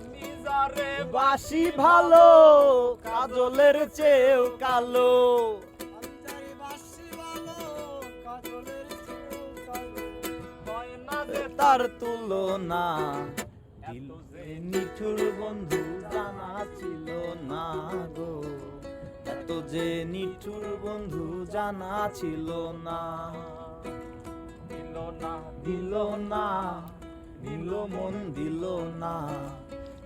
আমি যারে বাসি ভালো কাজলের চেয়েও কালো। তার তুলনা নিঠুর বন্ধু জানা ছিল না গো। এত যে নিঠুর বন্ধু জানা ছিল না। দিল না দিল না দিল মন দিল না।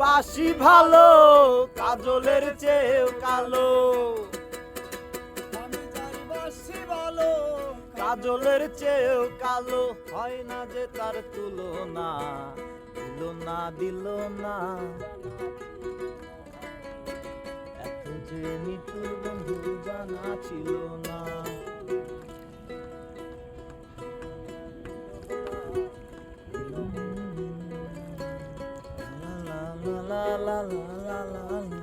বাসি ভালো কাজলের চেয়েও কালো। কাজলের চেয়েও কালো। হয় না যে তার তুলনা দিল না দিল না। এত যে নিঠুর বন্ধু জানা ছিল না। la la la la